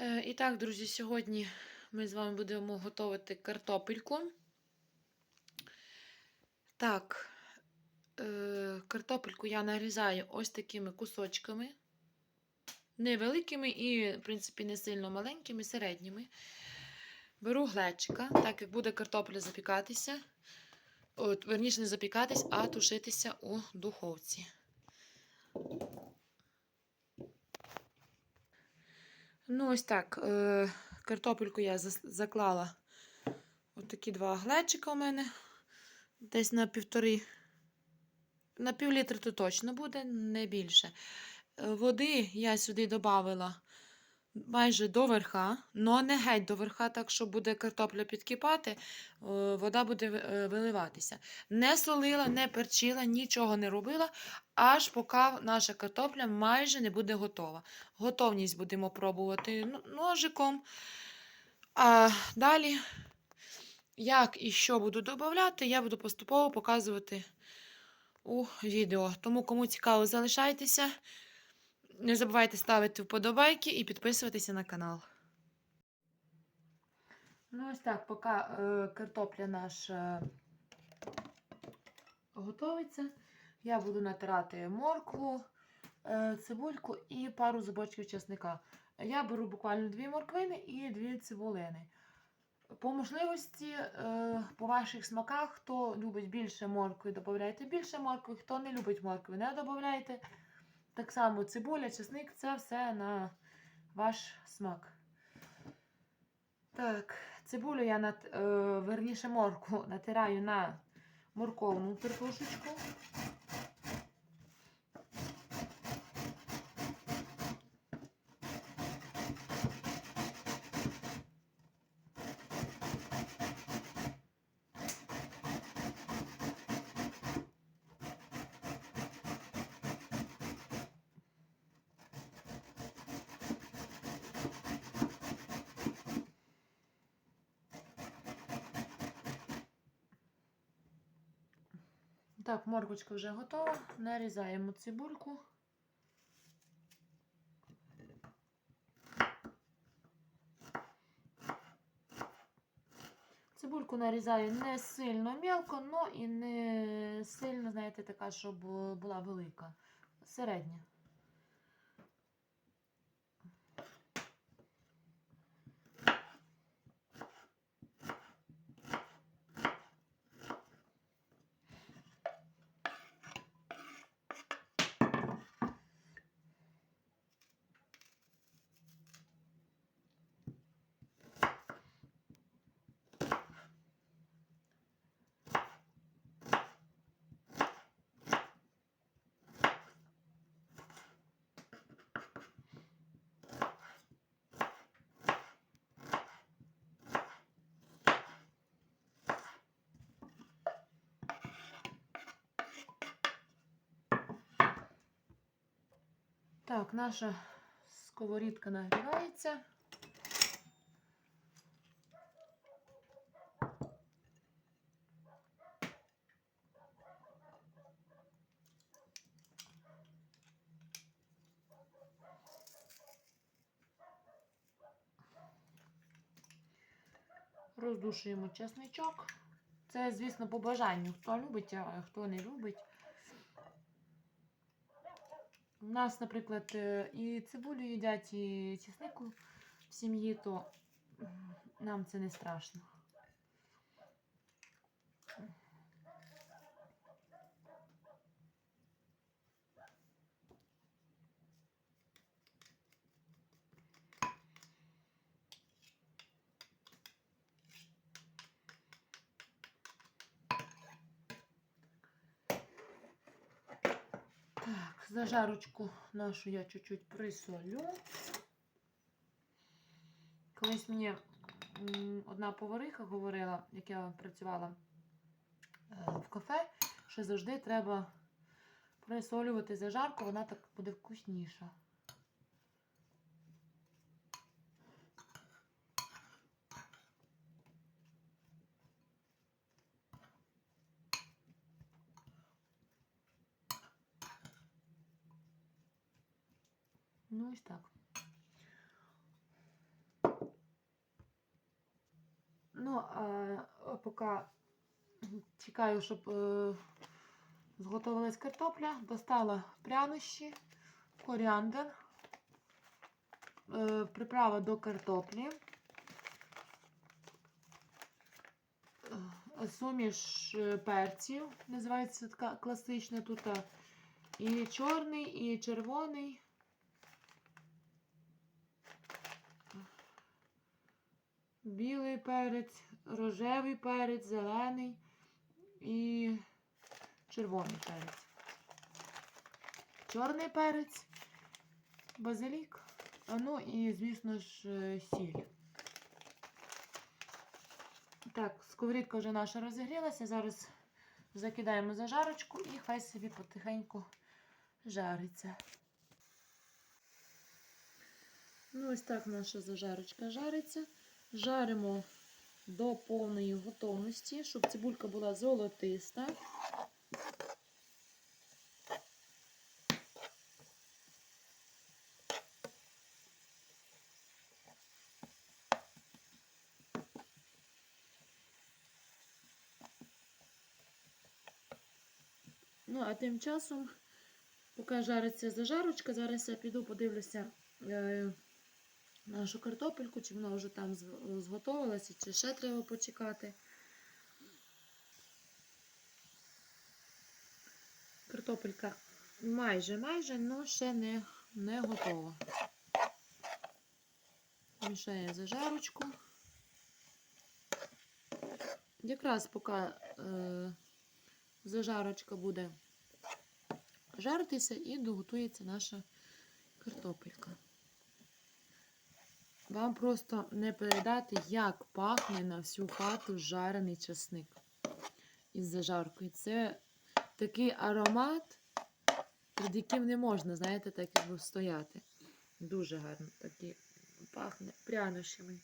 Е, І так, друзі, сьогодні ми з вами будемо готувати картопельку. Так, е, картопельку я нарізаю ось такими кусочками. Невеликими і, в принципі, не сильно маленькими, середніми. Беру глечика, так як буде картопля запікатися. От, верніше, не запікатись, а тушитися у духовці. Ну, ось так. Е, картопельку я заклала. отакі два глечика у мене. Десь на півтори. На пів літри то точно буде, не більше. Е, Води я сюди додавила майже до верха, але не геть до верха, так що буде картопля підкипати, е, вода буде е, виливатися. Не солила, не перчила, нічого не робила, аж поки наша картопля майже не буде готова. Готовність будемо пробувати ну- ножиком. А далі, як і що буду додавати, я буду поступово показувати у відео. Тому, кому цікаво, залишайтеся. Не забувайте ставити вподобайки і підписуватися на канал. Ну, ось так, поки е, картопля наша готується, я буду натирати моркву, е, цибульку і пару зубочків чесника. Я беру буквально дві морквини і дві цибулини. По можливості, е, по ваших смаках, хто любить більше моркви, додавайте більше моркви, хто не любить моркви, не додавайте. Так само цибуля, чесник це все на ваш смак. Так, цибулю я над, е, верніше морку натираю на морковну тертушечку. Так, морквочка вже готова. Нарізаємо цибульку. Цибульку нарізаю не сильно мелко, але і не сильно, знаєте, така, щоб була велика. Середня. Так, наша сковорідка нагрівається. Роздушуємо чесничок. Це, звісно, по бажанню. Хто любить, а хто не любить. У нас, наприклад, е, і цибулю їдять, і чеснику в сім'ї, то нам це не страшно. Так, зажарочку нашу я чуть-чуть присолю. Колись мені одна повариха говорила, як я працювала е, в кафе, що завжди треба присолювати зажарку, вона так буде вкусніша. Ось так. Ну, а поки чекаю, щоб е, зготовилась картопля, достала прянощі, коріандр, е, приправа до картоплі, е, суміш е, перців, називається така класична тут. І чорний, і червоний. Білий перець, рожевий перець, зелений і червоний перець. Чорний перець, базилік, ну і, звісно ж, е, сіль. Так, сковорідка вже наша розігрілася. Зараз закидаємо зажарочку і хай собі потихеньку жариться. Ну, ось так наша зажарочка жариться. Жаримо до повної готовності, щоб цибулька була золотиста. Ну, а тим часом, поки жариться зажарочка, зараз я піду подивлюся е, нашу картопельку, чи вона вже там зготовилася, чи ще треба почекати. Картопелька майже, майже, але ще не, не готова. Мішає зажарочку. Якраз поки е, зажарочка буде жаритися і доготується наша картопелька. Вам просто не передати, як пахне на всю хату жарений часник із зажаркою. Це такий аромат, під яким не можна, знаєте, так якби стояти. Дуже гарно такий пахне прянощами.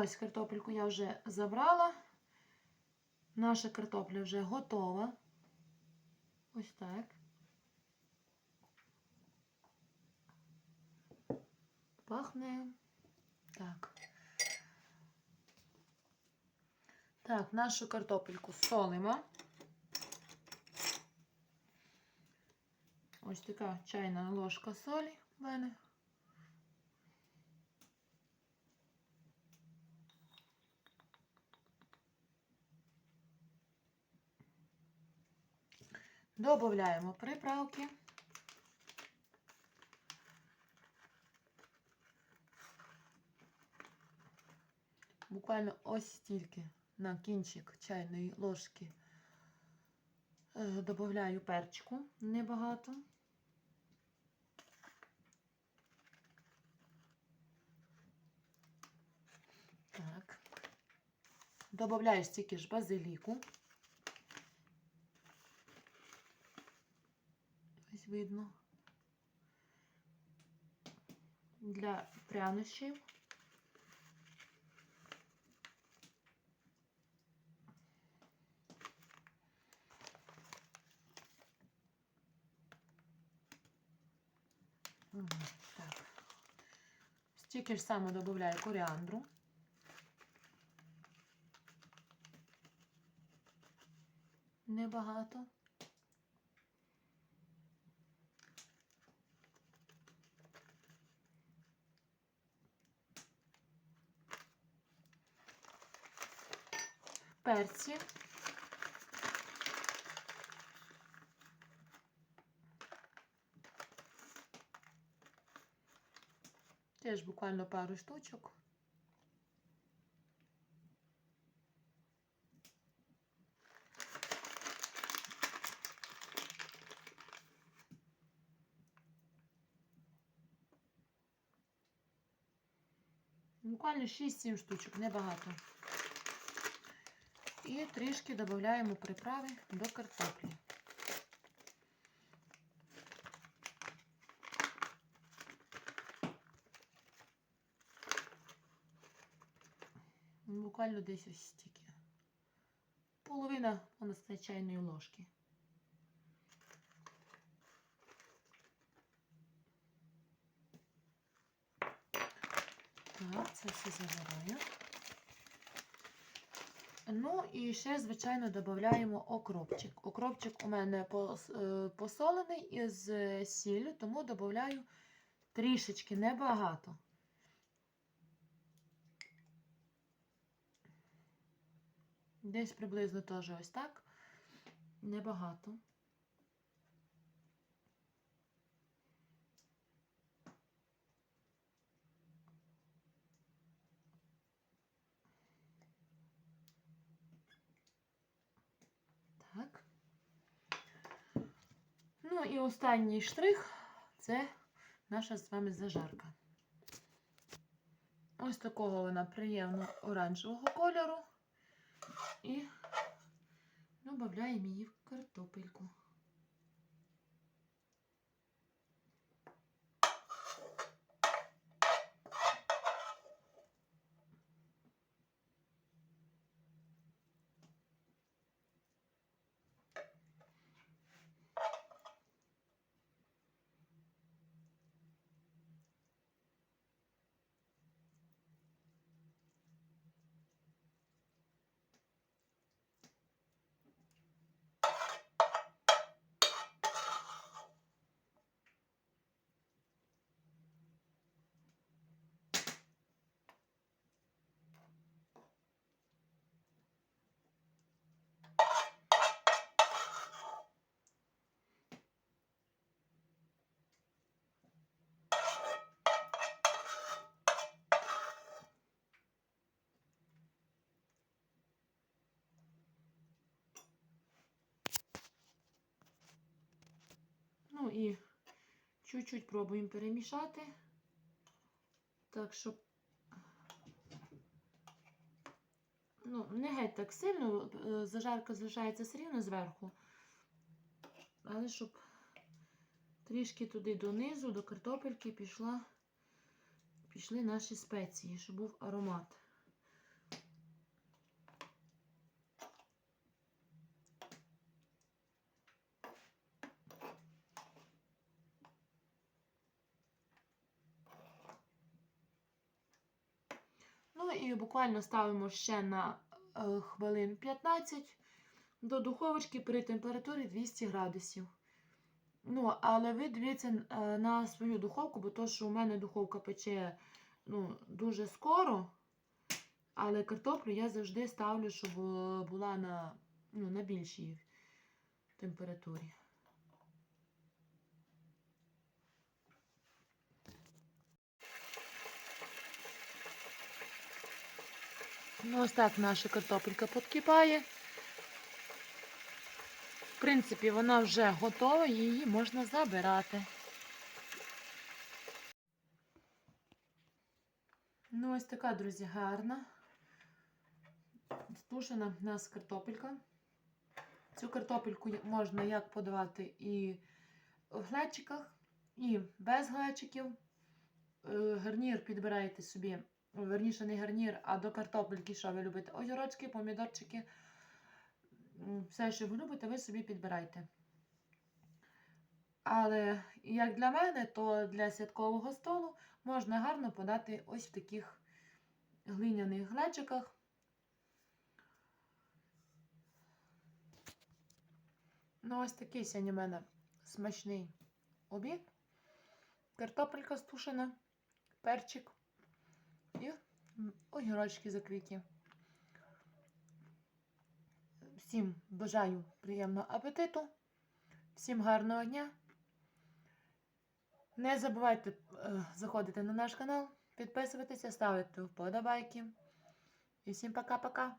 Ось картопельку я вже забрала. Наша картопля вже готова. Ось так. Пахне. Так. Так, нашу картопельку солимо. Ось така чайна ложка солі в мене. Добавляємо приправки. Буквально ось стільки на кінчик чайної ложки е, додаю перчику небагато. Так. Добавляю стільки ж базиліку. Ось видно. Для прянощів. Так. Стільки ж саме додаю коріандру. Небагато. Перці. Теж буквально пару штучок. Буквально 6-7 штучок, небагато. І трішки додаємо приправи до картоплі. буквально десь ось стільки. Половина, сказати, чайної ложки. Так, це все забираю. Ну і ще, звичайно, додаємо окропчик. Окропчик у мене е, посолений із сіллю, тому додаю трішечки, небагато. Десь приблизно теж ось так. Небагато. Так. Ну і останній штрих це наша з вами зажарка. Ось такого вона приємно оранжевого кольору. І додаємо її в картопельку. Ну і чуть-чуть пробуємо перемішати. Так, щоб ну, не геть так сильно, е, зажарка залишається все рівно зверху. Але щоб трішки туди донизу, до картопельки пішла, пішли наші спеції, щоб був аромат. І буквально ставимо ще на е, хвилин 15 до духовочки при температурі 200 градусів. Ну, але ви дивіться е, на свою духовку, бо то, що у мене духовка пече ну, дуже скоро. Але картоплю я завжди ставлю, щоб е, була на, ну, на більшій температурі. Ну, ось так наша картопелька підкипає. В принципі, вона вже готова, її можна забирати. Ну, ось така, друзі, гарна. Стушена в нас картопелька. Цю картопельку можна як подавати і в глечиках, і без глечиків. Е, Гарнір підбираєте собі, верніше не гарнір, а до картопельки, що ви любите. Огірочки, помідорчики. Все, що ви любите, ви собі підбирайте. Але як для мене, то для святкового столу можна гарно подати ось в таких глиняних глечиках. Ну, ось такий сьогодні в мене смачний обід. Картопелька стушена, перчик і огірочки закриті. Всім бажаю приємного апетиту, всім гарного дня. Не забувайте е, заходити на наш канал, підписуватися, ставити вподобайки. І всім пока-пока.